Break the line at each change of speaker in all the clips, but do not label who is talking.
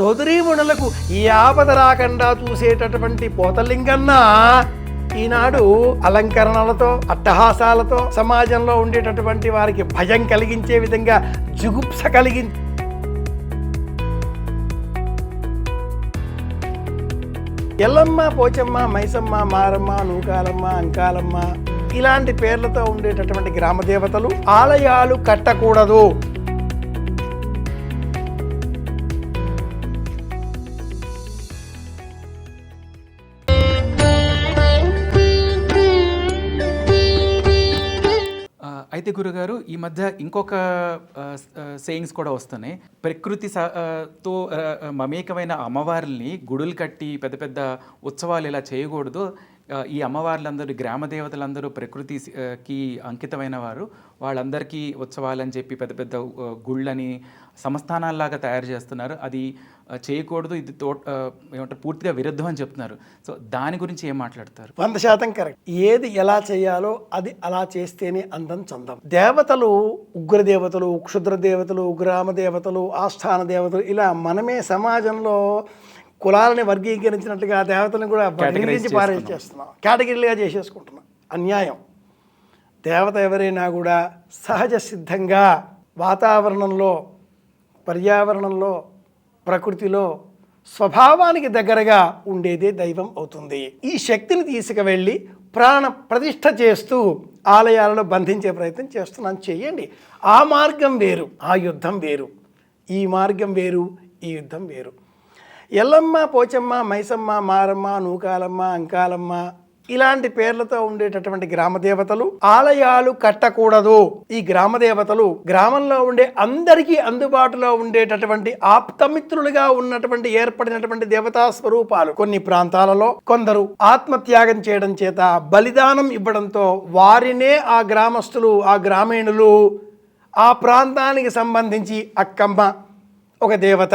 సోదరీమణులకు ఈ ఆపద రాకుండా చూసేటటువంటి పోతలింగన్న ఈనాడు అలంకరణలతో అట్టహాసాలతో సమాజంలో ఉండేటటువంటి వారికి భయం కలిగించే విధంగా జుగుప్స కలిగి ఎల్లమ్మ పోచమ్మ మైసమ్మ మారమ్మ నూకాలమ్మ అంకాలమ్మ ఇలాంటి పేర్లతో ఉండేటటువంటి గ్రామ దేవతలు ఆలయాలు కట్టకూడదు.
అయితే గురుగారు ఈ మధ్య ఇంకొక సేయింగ్స్ కూడా వస్తున్నాయి. ప్రకృతి తో మమేకమైన అమ్మవారిని గుడులు కట్టి పెద్ద పెద్ద ఉత్సవాలు ఇలా చేయకూడదు. ఈ అమ్మవార్లందరూ గ్రామ దేవతలందరూ ప్రకృతికి అంకితమైన వారు. వాళ్ళందరికీ ఉత్సవాలని చెప్పి పెద్ద పెద్ద గుళ్ళని సంస్థానాల్లాగా తయారు చేస్తున్నారు. అది చేయకూడదు. ఇది తో ఏమంటారు పూర్తిగా విరుద్ధం అని చెప్తున్నారు. సో దాని గురించి ఏం మాట్లాడతారు?
వంద శాతం కరెక్ట్. ఏది ఎలా చేయాలో అది అలా చేస్తేనే అందం చందం. దేవతలు ఉగ్ర దేవతలు క్షుద్ర దేవతలు గ్రామ దేవతలు ఆస్థాన దేవతలు ఇలా మనమే సమాజంలో కులాలని వర్గీకరించినట్టుగా దేవతలను కూడా వర్గీకరించి పారేసేస్తున్నాం కేటగిరీలుగా చేసేసుకుంటున్నాం. అన్యాయం. దేవత ఎవరైనా కూడా సహజ సిద్ధంగా వాతావరణంలో పర్యావరణంలో ప్రకృతిలో స్వభావానికి దగ్గరగా ఉండేదే దైవం అవుతుంది. ఈ శక్తిని తీసుకువెళ్ళి ప్రాణ ప్రతిష్ఠ చేస్తూ ఆలయాలలో బంధించే ప్రయత్నం చేస్తున్నాను చేయండి. ఆ మార్గం వేరు ఆ యుద్ధం వేరు. ఈ మార్గం వేరు ఈ యుద్ధం వేరు. ఎల్లమ్మ పోచమ్మ మైసమ్మ మారమ్మ నూకాలమ్మ అంకాలమ్మ ఇలాంటి పేర్లతో ఉండేటటువంటి గ్రామ దేవతలు ఆలయాలు కట్టకూడదు. ఈ గ్రామ దేవతలు గ్రామంలో ఉండే అందరికీ అందుబాటులో ఉండేటటువంటి ఆప్తమిత్రులుగా ఉన్నటువంటి ఏర్పడినటువంటి దేవతా స్వరూపాలు కొన్ని ప్రాంతాలలో కొందరు ఆత్మత్యాగం చేయడం చేత బలిదానం ఇవ్వడంతో వారినే ఆ గ్రామస్తులు ఆ గ్రామీణులు ఆ ప్రాంతానికి సంబంధించి అక్కమ్మ ఒక దేవత.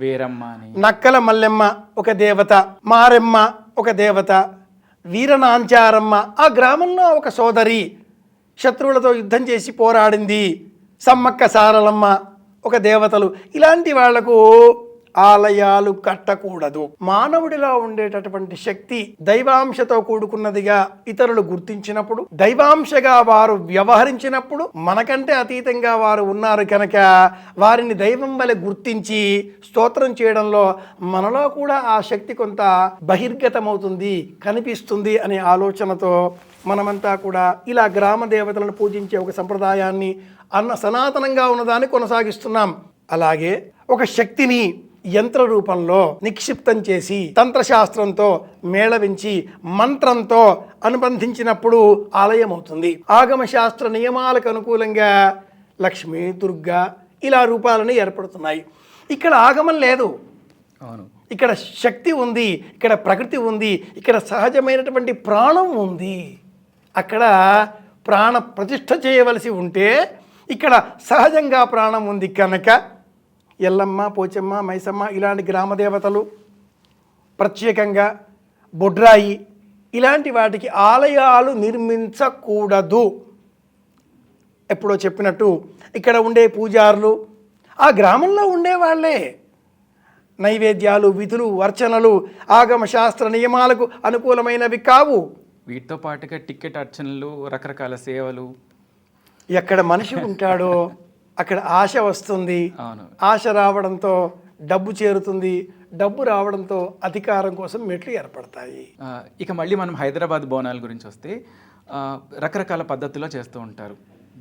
వీరమ్మ అని.
నక్కల మల్లెమ్మ ఒక దేవత. మారెమ్మ ఒక దేవత. వీరనాంచారమ్మ ఆ గ్రామంలో ఒక సోదరి. శత్రువులతో యుద్ధం చేసి పోరాడింది. సమ్మక్క సారలమ్మ ఒక దేవతలు. ఇలాంటి వాళ్ళకు ఆలయాలు కట్టకూడదు. మానవుడిలో ఉండేటటువంటి శక్తి దైవాంశతో కూడుకున్నదిగా ఇతరులు గుర్తించినప్పుడు దైవాంశగా వారు వ్యవహరించినప్పుడు మనకంటే అతీతంగా వారు ఉన్నారు కనుక వారిని దైవం వలె గుర్తించి స్తోత్రం చేయడంలో మనలో కూడా ఆ శక్తి కొంత బహిర్గతమవుతుంది కనిపిస్తుంది అనే ఆలోచనతో మనమంతా కూడా ఇలా గ్రామ దేవతలను పూజించే ఒక సంప్రదాయాన్ని అన్న సనాతనంగా ఉన్నదాన్ని కొనసాగిస్తున్నాం. అలాగే ఒక శక్తిని యంత్ర రూపంలో నిక్షిప్తం చేసి తంత్రశాస్త్రంతో మేళవించి మంత్రంతో అనుబంధించినప్పుడు ఆలయం అవుతుంది ఆగమ శాస్త్ర నియమాలకు అనుకూలంగా లక్ష్మి దుర్గా ఇలా రూపాలని ఏర్పడుతున్నాయి. ఇక్కడ ఆగమం లేదు.
అవును.
ఇక్కడ శక్తి ఉంది ఇక్కడ ప్రకృతి ఉంది ఇక్కడ సహజమైనటువంటి ప్రాణం ఉంది. అక్కడ ప్రాణ ప్రతిష్ఠ చేయవలసి ఉంటే ఇక్కడ సహజంగా ప్రాణం ఉంది కనుక ఎల్లమ్మ పోచమ్మ మైసమ్మ ఇలాంటి గ్రామ దేవతలు ప్రత్యేకంగా బొడ్రాయి ఇలాంటి వాటికి ఆలయాలు నిర్మించకూడదు. ఎప్పుడో చెప్పినట్టు ఇక్కడ ఉండే పూజారులు ఆ గ్రామంలో ఉండేవాళ్ళే నైవేద్యాలు విధులు అర్చనలు ఆగమ శాస్త్ర నియమాలకు అనుకూలమైనవి కావు.
వీటితో పాటుగా టికెట్ అర్చనలు రకరకాల సేవలు.
ఎక్కడ మనిషి ఉంటాడో అక్కడ ఆశ వస్తుంది.
అవును.
ఆశ రావడంతో డబ్బు చేరుతుంది. డబ్బు రావడంతో అధికారం కోసం మెట్లు ఏర్పడతాయి.
ఇక మళ్ళీ మనం హైదరాబాద్ బోనాల గురించి వస్తే రకరకాల పద్ధతిలో చేస్తూ ఉంటారు.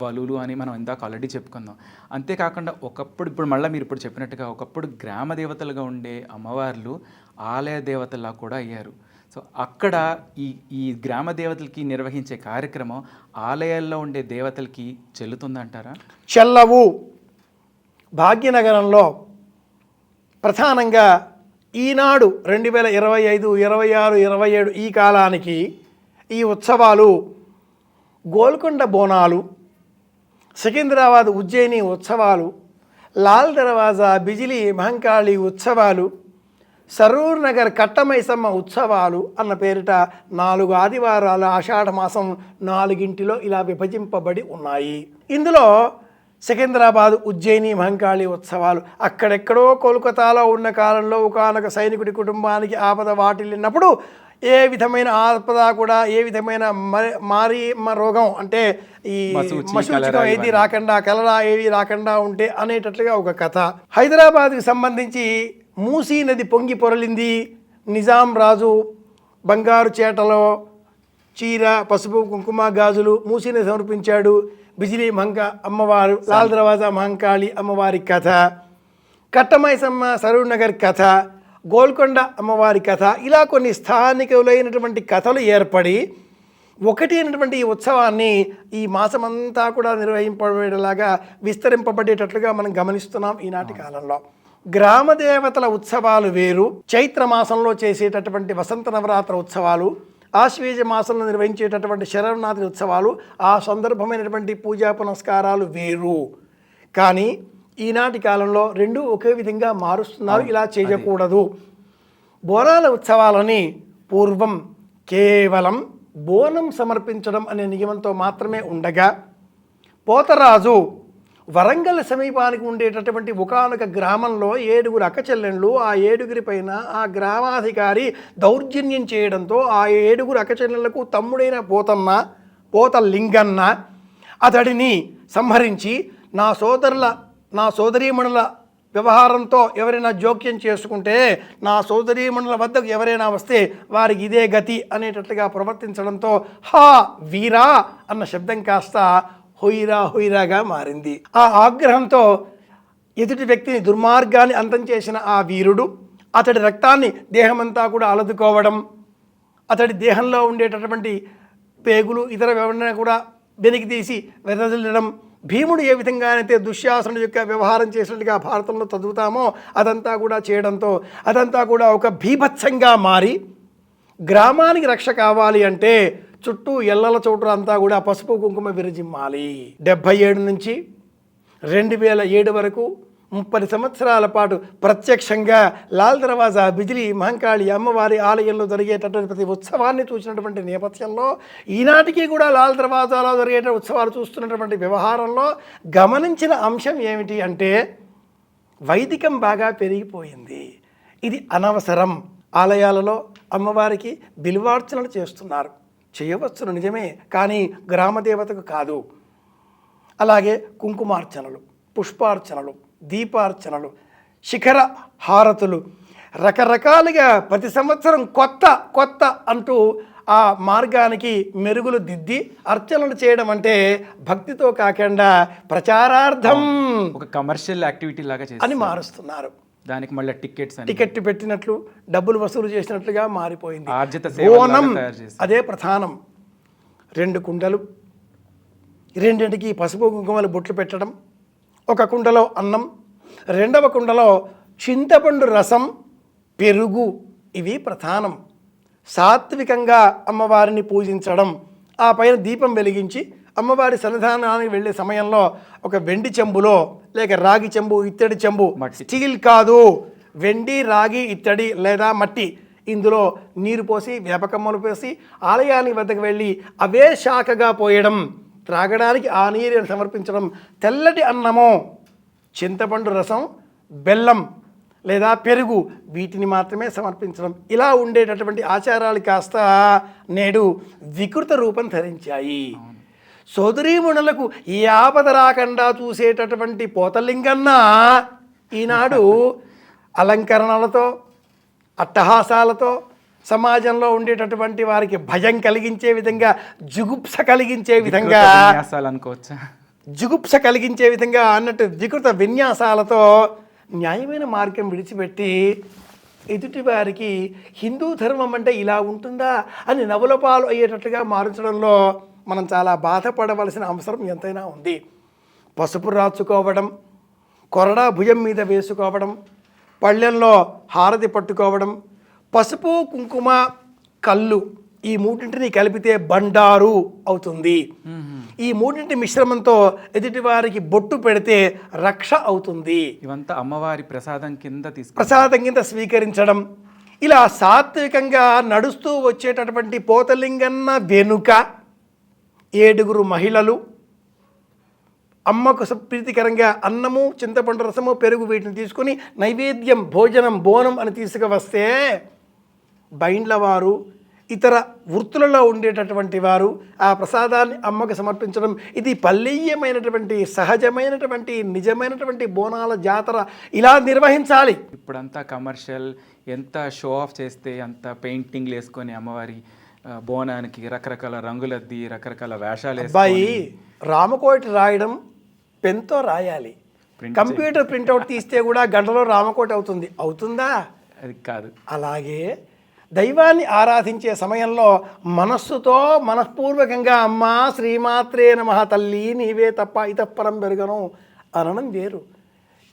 బలులు అని మనం ఇందాక ఆల్రెడీ చెప్పుకుందాం అంతేకాకుండా ఒకప్పుడు ఇప్పుడు మళ్ళీ మీరు ఇప్పుడు చెప్పినట్టుగా ఒకప్పుడు గ్రామ దేవతలుగా ఉండే అమ్మవార్లు ఆలయ దేవతలా కూడా అయ్యారు. సో అక్కడ ఈ ఈ గ్రామ దేవతలకి నిర్వహించే కార్యక్రమం ఆలయాల్లో ఉండే దేవతలకి చెల్లుతుందంటారా?
చెల్లవు భాగ్యనగరంలో ప్రధానంగా ఈనాడు రెండు వేల ఇరవై ఐదు ఇరవై ఆరు ఇరవై ఏడు ఈ కాలానికి ఈ ఉత్సవాలు గోల్కొండ బోనాలు సికింద్రాబాద్ ఉజ్జయిని ఉత్సవాలు లాల్ దర్వాజా బిజిలీ మహంకాళి ఉత్సవాలు సరూర్ నగర్ కట్టమైసమ్మ ఉత్సవాలు అన్న పేరిట నాలుగు ఆదివారాల ఆషాఢ మాసం నాలుగింటిలో ఇలా విభజింపబడి ఉన్నాయి. ఇందులో సికింద్రాబాద్ ఉజ్జయిని మహంకాళి ఉత్సవాలు. అక్కడెక్కడో కోల్కతాలో ఉన్న కాలంలో ఒకనొక సైనికుడి కుటుంబానికి ఆపద వాటిల్లినప్పుడు ఏ విధమైన ఆపద కూడా ఏ విధమైన మరి రోగం అంటే ఈ
కలరా
ఏది రాకుండా కలరా ఏవి రాకుండా ఉంటే అనేటట్లుగా ఒక కథ. హైదరాబాద్కి సంబంధించి మూసీ నది పొంగి పొరలింది. నిజాం రాజు బంగారు చేటలో చీర పసుపు కుంకుమ గాజులు మూసిని సమర్పించాడు. బిజిలీ మంక అమ్మవారు లాల్ దర్వాజా మహంకాళి అమ్మవారి కథ కట్టమైసమ్మ సరూర్ నగర్ కథ గోల్కొండ అమ్మవారి కథ ఇలా కొన్ని స్థానికులైనటువంటి కథలు ఏర్పడి ఒకటి అయినటువంటి ఈ ఉత్సవాన్ని ఈ మాసమంతా కూడా నిర్వహింపబడేలాగా విస్తరింపబడేటట్లుగా మనం గమనిస్తున్నాం ఈనాటి కాలంలో. గ్రామ దేవతల ఉత్సవాలు వేరు. చైత్ర మాసంలో చేసేటటువంటి వసంత నవరాత్ర ఉత్సవాలు ఆశ్వేజ మాసంలో నిర్వహించేటటువంటి శరవనాథి ఉత్సవాలు ఆ సందర్భమైనటువంటి పూజా పునస్కారాలు వేరు. కానీ ఈనాటి కాలంలో రెండు ఒకే విధంగా మారుస్తున్నారు. ఇలా చేయకూడదు. బోనాల ఉత్సవాలని పూర్వం కేవలం బోనం సమర్పించడం అనే నియమంతో మాత్రమే ఉండగా పోతరాజు వరంగల్ సమీపానికి ఉండేటటువంటి ఒకనొక గ్రామంలో ఏడుగురు అక్కచెల్లెళ్ళు ఆ ఏడుగురి పైన ఆ గ్రామాధికారి దౌర్జన్యం చేయడంతో ఆ ఏడుగురు అక్కచెల్లెళ్ళకు తమ్ముడైన పోతన్న పోత లింగన్న అతడిని సంహరించి నా సోదరుల నా సోదరీమణుల వ్యవహారంతో ఎవరైనా జోక్యం చేసుకుంటే నా సోదరీమణుల వద్దకు ఎవరైనా వస్తే వారికి ఇదే గతి అనేటట్లుగా ప్రవర్తించడంతో హా వీరా అన్న శబ్దం కాస్త హొయిరా హొయిరాగా మారింది. ఆ ఆగ్రహంతో ఎదుటి వ్యక్తిని దుర్మార్గాన్ని అంతం చేసిన ఆ వీరుడు అతడి రక్తాన్ని దేహమంతా కూడా అలదుకోవడం అతడి దేహంలో ఉండేటటువంటి పేగులు ఇతర వివరణ కూడా వెనక్కి తీసి వెదజల్లడం భీముడు ఏ విధంగానైతే దుశ్శాసనుడు యొక్క వ్యవహారం చేసినట్టుగా భారతంలో చదువుతామో అదంతా కూడా చేయడంతో అదంతా కూడా ఒక భీభత్సంగా మారి గ్రామానికి రక్ష కావాలి అంటే చుట్టూ ఎల్లల చోటు అంతా కూడా పసుపు కుంకుమ విరజిమ్మాలి. డెబ్భై ఏడు నుంచి రెండు వేల ఏడు వరకు ముప్పై సంవత్సరాల పాటు ప్రత్యక్షంగా లాల్ దర్వాజా బిజిలి మహంకాళి అమ్మవారి ఆలయంలో జరిగేటటువంటి ప్రతి ఉత్సవాన్ని చూసినటువంటి నేపథ్యంలో ఈనాటికి కూడా లాల్ దర్వాజాలో జరిగే ఉత్సవాలు చూస్తున్నటువంటి వ్యవహారంలో గమనించిన అంశం ఏమిటి అంటే వైదికం బాగా పెరిగిపోయింది. ఇది అనవసరం. ఆలయాలలో అమ్మవారికి బిలువార్చనలు చేస్తున్నారు. చేయవచ్చును నిజమే. కానీ గ్రామదేవతకు కాదు. అలాగే కుంకుమార్చనలు పుష్పార్చనలు దీపార్చనలు శిఖర హారతులు రకరకాలుగా ప్రతి సంవత్సరం కొత్త కొత్త అంటూ ఆ మార్గానికి మెరుగులు దిద్ది అర్చనలు చేయడం అంటే భక్తితో కాకుండా ప్రచారార్థం
ఒక కమర్షియల్ యాక్టివిటీ లాగా
అని మారుస్తున్నారు.
దానికి మళ్ళీ టికెట్స్
టికెట్ పెట్టినట్లు డబ్బులు వసూలు చేసినట్లుగా మారిపోయింది. బోనం. అదే ప్రధానం. రెండు కుండలు రెండింటికి పసుపు కుంకుమలు బొట్లు పెట్టడం ఒక కుండలో అన్నం రెండవ కుండలో చింతపండు రసం పెరుగు ఇవి ప్రధానం. సాత్వికంగా అమ్మవారిని పూజించడం ఆ పైన దీపం వెలిగించి అమ్మవారి సన్నిధానానికి వెళ్ళే సమయంలో ఒక వెండి చెంబులో లేక రాగి చెంబు ఇత్తడి చెంబు. స్టీల్ కాదు వెండి రాగి ఇత్తడి లేదా మట్టి. ఇందులో నీరు పోసి వేపకమ్మలు పోసి ఆలయానికి వద్దకు వెళ్ళి అవే శాఖగా పోయడం త్రాగడానికి ఆ నీరుని సమర్పించడం తెల్లటి అన్నము చింతపండు రసం బెల్లం లేదా పెరుగు వీటిని మాత్రమే సమర్పించడం. ఇలా ఉండేటటువంటి ఆచారాలు కాస్త నేడు వికృత రూపం ధరించాయి. సోదరీమణులకు ఏ ఆపద రాకుండా చూసేటటువంటి పోతలింగన్న ఈనాడు అలంకరణలతో అట్టహాసాలతో సమాజంలో ఉండేటటువంటి వారికి భయం కలిగించే విధంగా జుగుప్స కలిగించే విధంగా
అనుకోవచ్చా?
జుగుప్స కలిగించే విధంగా అన్నట్టు వికృత విన్యాసాలతో న్యాయమైన మార్గం విడిచిపెట్టి ఎదుటి వారికి హిందూ ధర్మం అంటే ఇలా ఉంటుందా అని నవలపాలు అయ్యేటట్టుగా మార్చడంలో మనం చాలా బాధపడవలసిన అవసరం ఎంతైనా ఉంది. పసుపు రాచుకోవడం కొరడా భుజం మీద వేసుకోవడం పళ్ళెల్లో హారతి పట్టుకోవడం పసుపు కుంకుమ కళ్ళు ఈ మూడింటిని కలిపితే బండారు అవుతుంది. ఈ మూడింటి మిశ్రమంతో ఎదుటివారికి బొట్టు పెడితే రక్ష అవుతుంది.
ఇవంతా అమ్మవారి ప్రసాదం కింద తీసుకు
ప్రసాదం కింద స్వీకరించడం ఇలా సాత్వికంగా నడుస్తూ వచ్చేటటువంటి పోతలింగన్న వెనుక ఏడుగురు మహిళలు అమ్మకు ప్రీతికరంగా అన్నము చింతపండు రసము పెరుగు వీటిని తీసుకొని నైవేద్యం భోజనం బోనం అని తీసుకువస్తే బైండ్ల వారు ఇతర వృత్తులలో ఉండేటటువంటి వారు ఆ ప్రసాదాన్ని అమ్మకు సమర్పించడం ఇది పల్లీయమైనటువంటి సహజమైనటువంటి నిజమైనటువంటి బోనాల జాతర ఇలా నిర్వహించాలి.
ఇప్పుడంతా కమర్షియల్ ఎంత షో ఆఫ్ చేస్తే అంత పెయింటింగ్లు వేసుకొని అమ్మవారి బోనానికి రకరకాల రంగులద్ది రకరకాల వేషాలు
అబ్బాయి రామకోటి రాయడం పెన్తో రాయాలి. కంప్యూటర్ ప్రింట్అవుట్ తీస్తే కూడా గంటలో రామకోటి అవుతుంది. అవుతుందా?
అది కాదు.
అలాగే దైవాన్ని ఆరాధించే సమయంలో మనస్సుతో మనఃపూర్వకంగా అమ్మా శ్రీమాత్రే నమ తల్లి నీవే తప్ప ఇతప్పరం పెరగను అనడం వేరు.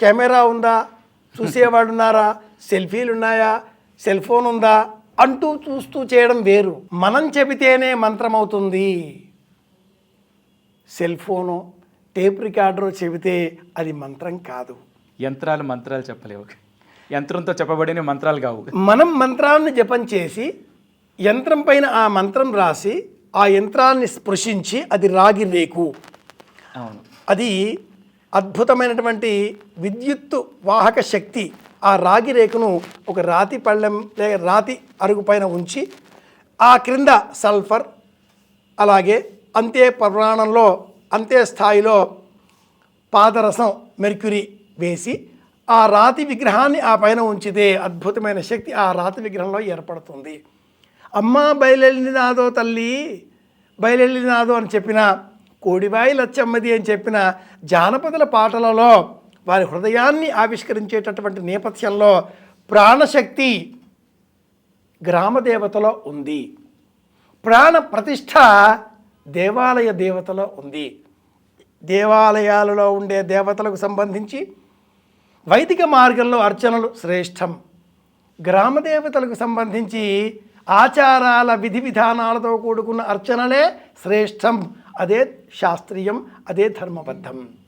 కెమెరా ఉందా? చూసేవాడు ఉన్నారా సెల్ఫీలు ఉన్నాయా సెల్ ఫోన్ ఉందా అంటూ చూస్తూ చేయడం వేరు. మనం చెబితేనే మంత్రం అవుతుంది సెల్ ఫోను టేప్ రికార్డర్ చెబితే అది మంత్రం కాదు.
యంత్రాలు మంత్రాలు చెప్పలేవు. యంత్రంతో చెప్పబడిన మంత్రాలు కావు.
మనం మంత్రాన్ని జపం చేసి యంత్రం పైన ఆ మంత్రం రాసి ఆ యంత్రాన్ని స్పృశించి అది రాగి రేకు.
అవును.
అది అద్భుతమైనటువంటి విద్యుత్తు వాహక శక్తి. ఆ రాగి రేకును ఒక రాతి పళ్ళెం లేక రాతి అరుగు పైన ఉంచి ఆ క్రింద సల్ఫర్ అలాగే అంతే ప్రమాణంలో అంతే స్థాయిలో పాదరసం మెర్క్యూరీ వేసి ఆ రాతి విగ్రహాన్ని ఆ పైన ఉంచితే అద్భుతమైన శక్తి ఆ రాతి విగ్రహంలో ఏర్పడుతుంది. అమ్మ బయలెళ్ళినాదో తల్లి బయలెళ్ళినాదో అని చెప్పిన కోడిబాయి లచ్చమ్మది అని చెప్పిన జానపదుల పాటలలో వారి హృదయాన్ని ఆవిష్కరించేటటువంటి నేపథ్యంలో ప్రాణశక్తి గ్రామదేవతలో ఉంది. ప్రాణ ప్రతిష్ట దేవాలయ దేవతలో ఉంది. దేవాలయాలలో ఉండే దేవతలకు సంబంధించి వైదిక మార్గంలో అర్చనలు శ్రేష్టం. గ్రామదేవతలకు సంబంధించి ఆచారాల విధి విధానాలతో కూడుకున్న అర్చనలే శ్రేష్టం. అదే శాస్త్రీయం అదే ధర్మబద్ధం.